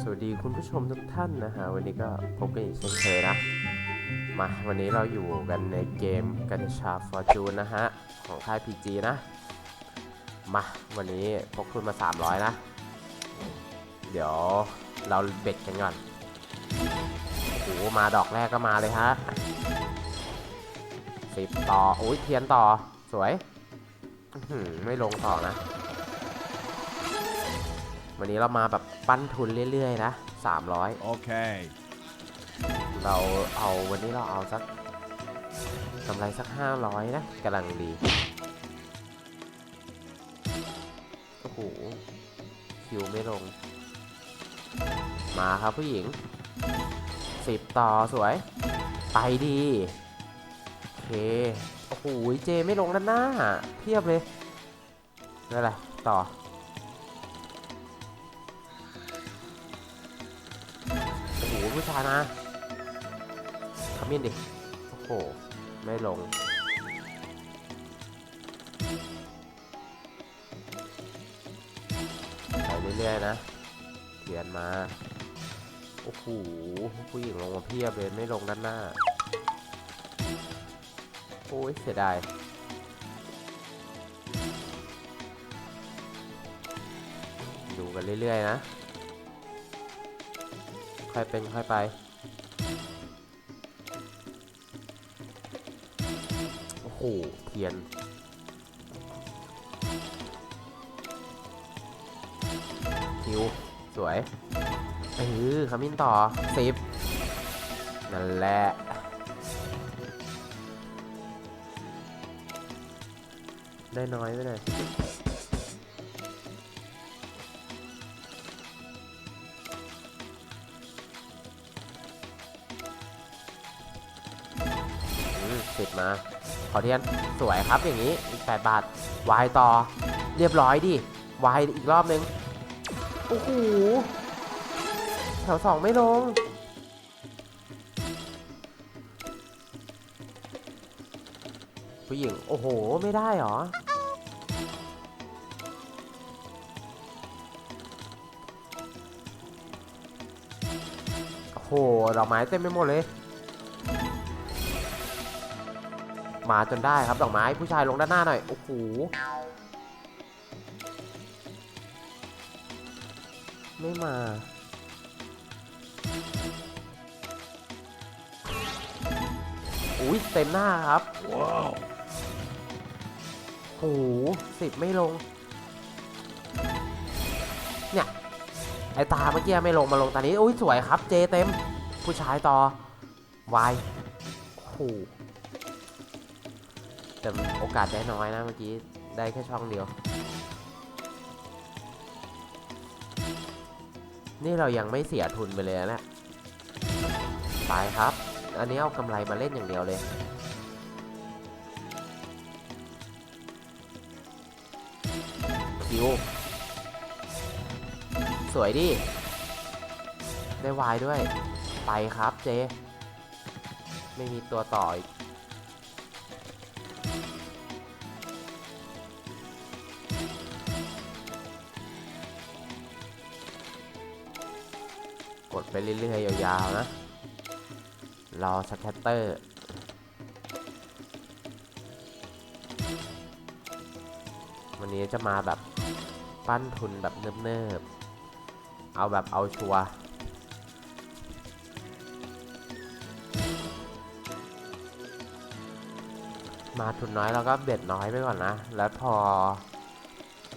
สวัสดีคุณผู้ชมทุกท่านนะฮะวันนี้ก็พบกันอีกเช่นเคยนะ มาวันนี้เราอยู่กันในเกมกัญชาฟอร์จูนนะฮะ ของค่าย PG นะ มาวันนี้พกทุนมา 300 นะ เดี๋ยวเราเบ็ดกันก่อนโอ้มาดอกแรกก็มาเลยฮะสิบต่อ อุ้ยเทียนต่อสวย ไม่ลงต่อนะ วันนี้เรามาแบบปั้นทุนเรื่อยๆนะ300 Okay. เราเอาวันนี้เราเอาสักกำไรสัก 500 นะกำลังดี โอ้โหคิวไม่ลง มาครับผู้หญิง 10 ต่อสวย ไปดีโอเค โอ้โห เจไม่ลงด้านหน้า เพียบเลยนั่นแหละต่อ ผู้ชายมาขมิ้นดิ โอ้โห ไม่ลง ไปเรื่อยๆนะเขียนมา โอ้โห ผู้หญิงลงมาเพียบเลย ไม่ลงด้านหน้า โอ้ย เสียดายดูกันเรื่อยๆนะ ค่อยเป็นค่อยไป โอ้โหเทียน คิว สวยเออขมิ้นต่อสิบนั่นแหละได้น้อยไปหน่อย มา ขอเทียนสวยครับอย่างนี้อีก 8 บาท วายต่อ เรียบร้อยดิ วายอีกรอบนึง โอ้โห แถวสองไม่ลง ผู้หญิง โอ้โห ไม่ได้หรอโอ้โหดอกไม้เต็มไปหมดเลย มาจนได้ครับดอกไม้ผู้ชายลงด้านหน้าหน่อย โอ้โห ไม่มา อุ้ยเต็มหน้าครับ Wow. โอ้โหสิบไม่ลง เนี่ย ไอตาเมื่อกี้ไม่ลงมาลงตอนนี้ อุ้ยสวยครับเจเต็ม ผู้ชายต่อวายโอ้โห แต่โอกาสได้น้อยนะเมื่อกี้ได้แค่ช่องเดียว นี่เรายังไม่เสียทุนไปเลยนะเนี่ยไปครับ อันนี้เอากำไรมาเล่นอย่างเดียวเลยคิวสวยดิได้วายด้วย ไปครับเจ ไม่มีตัวต่ออีก ไปเรื่อยๆยาวๆนะ รอสแคตเตอร์วันนี้จะมาแบบปั้นทุนแบบเนิบๆ เอาแบบเอาชัวมาทุนน้อยเราก็เบ็ดน้อยไปก่อนนะ แล้วพอ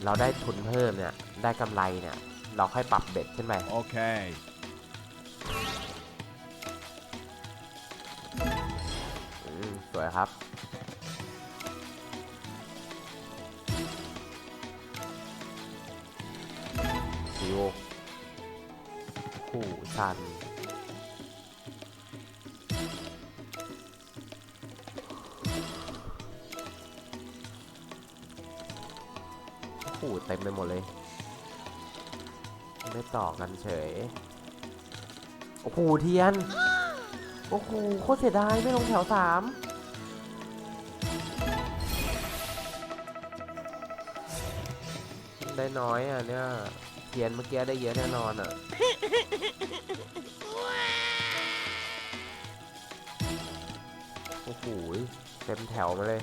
เราได้ทุนเพิ่มเนี่ย ได้กำไรเนี่ย เราค่อยปรับเบ็ดขึ้นไป Okay. อืม สวยครับ ซิวคู่ชันโอ้โหเต็มไปหมดเลย ไม่ต่อกันเฉย โอ้โห เทียน โอ้โห โคตรเสียดาย ไม่ลงแถวสาม ได้น้อยอะเนี่ยเทียนเมื่อกี้ได้เยอะแน่นอนอะโอ้โหเต็มแถวมาเลย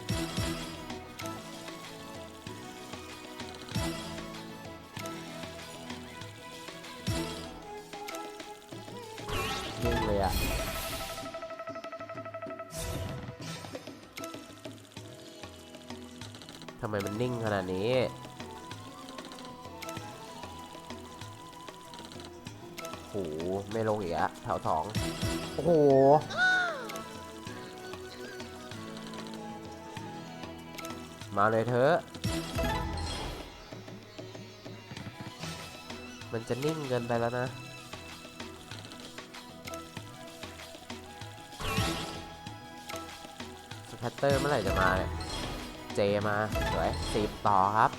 นิ่งเลยอะทำไมมันนิ่งขนาดนี้ ไม่ลงอีกอะแถวสองโอ้โห มาเลยเถอะมันจะนิ่งเกินไปแล้วนะ สแคตเตอร์เมื่อไหร่จะมาเนี่ย เจมาสวยสิบต่อครับ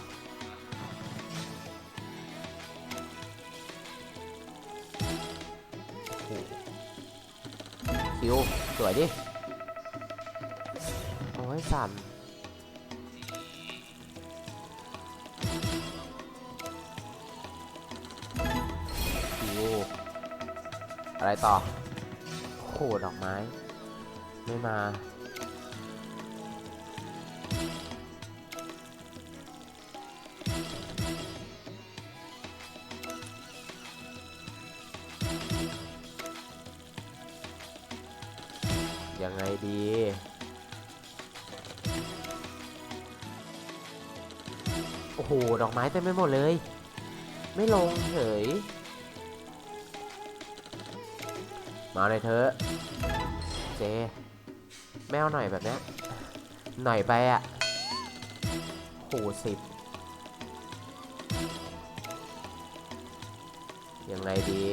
คิว สวยดิ โอ้ยสั่นคิว อะไรต่อโอ้โหดอกไม้ ไม่มา ยังไงดี โอ้โห ดอกไม้เต็มไปหมดเลย ไม่ลงเฉย มาเลยเถอเจ แมวหน่อยแบบนี้ หน่อยไปอะ่ะโหสิบยังไงดี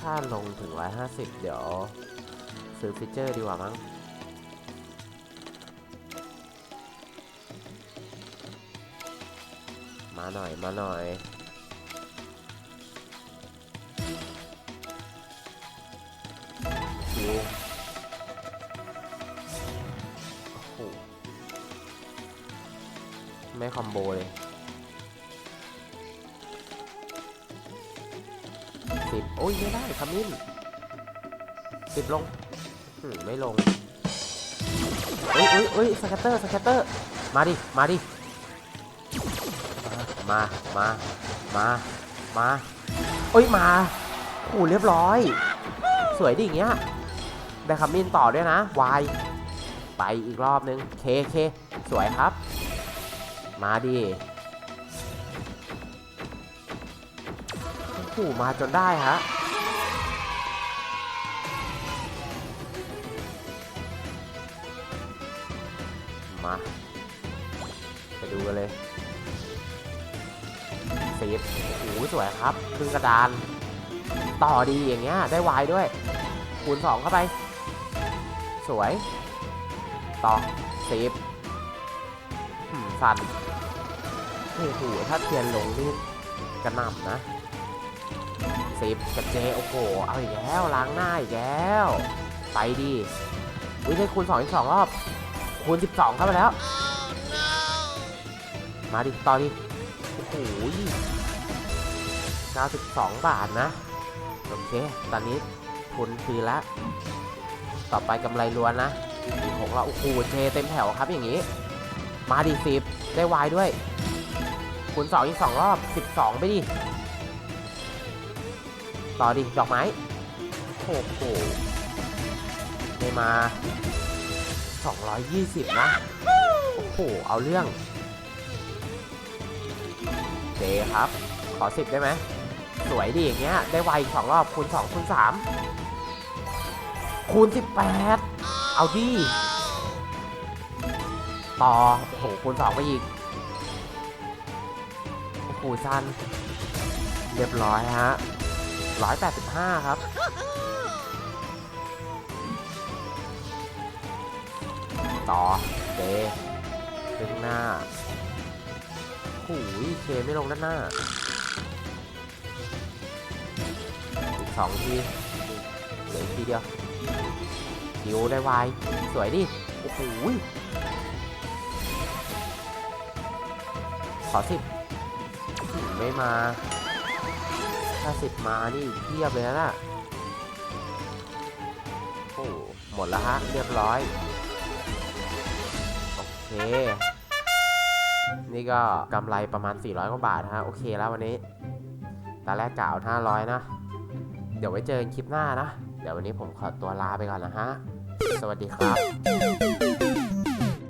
ถ้าลงถึง 150 เดี๋ยว ซื้อฟิเจอร์ดีกว่ามั้ง มาหน่อยมาหน่อยคิวโอ้โห ไม่คอมโบเลย สิบโอ้ยไม่ได้ขมิ้นสิบลงมไม่ลงเอ้ยเอ้ยเอ้ยสแคตเตอร์สแคตเตอร์มาดิมาดิมามามามาเอ้ยมาโอ้เรียบร้อย สวยดิอย่างเงี้ยได้ขมิ้นต่อด้วยนะวายไปอีกรอบนึงเคเคสวยครับ มาดิ โอ้โหมาจนได้ฮะมา ไปดูกันเลยสีบโอ้โหสวยครับครึ่งกระดาน ต่อดีอย่างเงี้ย ได้วายด้วย คูณสองเข้าไป สวย ต่อสีสั่นโอ้โหถ้าเทียนลงนี่กระหน่ำนะ สิบกับเจโอ้โห เอาอีกแล้วล้างหน้าอีกแล้ว ไปดีวิได้คูณสองอีกสองรอบ คูณสิบสองเข้าไปแล้ว มาดิต่อดิ โอ้โห92บาทนะ โอเค ตอนนี้ทุนคืนละ ต่อไปกำไรล้วนนะอีกหกรอบโอ้โหเจเต็มแถวครับอย่างนี้ มาดิสิบได้วายด้วยคูณสองอีกสองรอบ12ไปดิ ต่อดิ ดอกไม้ โอ้โหไม่มา 220 นะ โอ้โห เอาเรื่องเจครับ ขอ 10 ได้ไหม สวยดีอย่างเงี้ย ได้ไวอีกสองรอบ คูณ 2 คูณ 3 คูณ 18 เอาดิต่อ โอ้โห คูณ 2 ไปอีก โอ้โห สั้น เรียบร้อยฮะ 185 ครับ ต่อเดดึงหน้าหูยเคไม่ลงด้านหน้า อีกสองทีเหลืออีกทีเดียวคิวได้ไวายสวยดิ โอ้โหยขอสิบไม่มา ถ้าสิบมานี่เทียบเลยนะ โอ้หมดแล้วฮะ เรียบร้อย โอเค นี่ก็กำไรประมาณ 400 กว่าบาทฮะ โอเคแล้ววันนี้ตอนแรกกล่าว 500 นะ เดี๋ยวไว้เจอกันคลิปหน้านะ เดี๋ยววันนี้ผมขอตัวลาไปก่อนนะฮะ สวัสดีครับ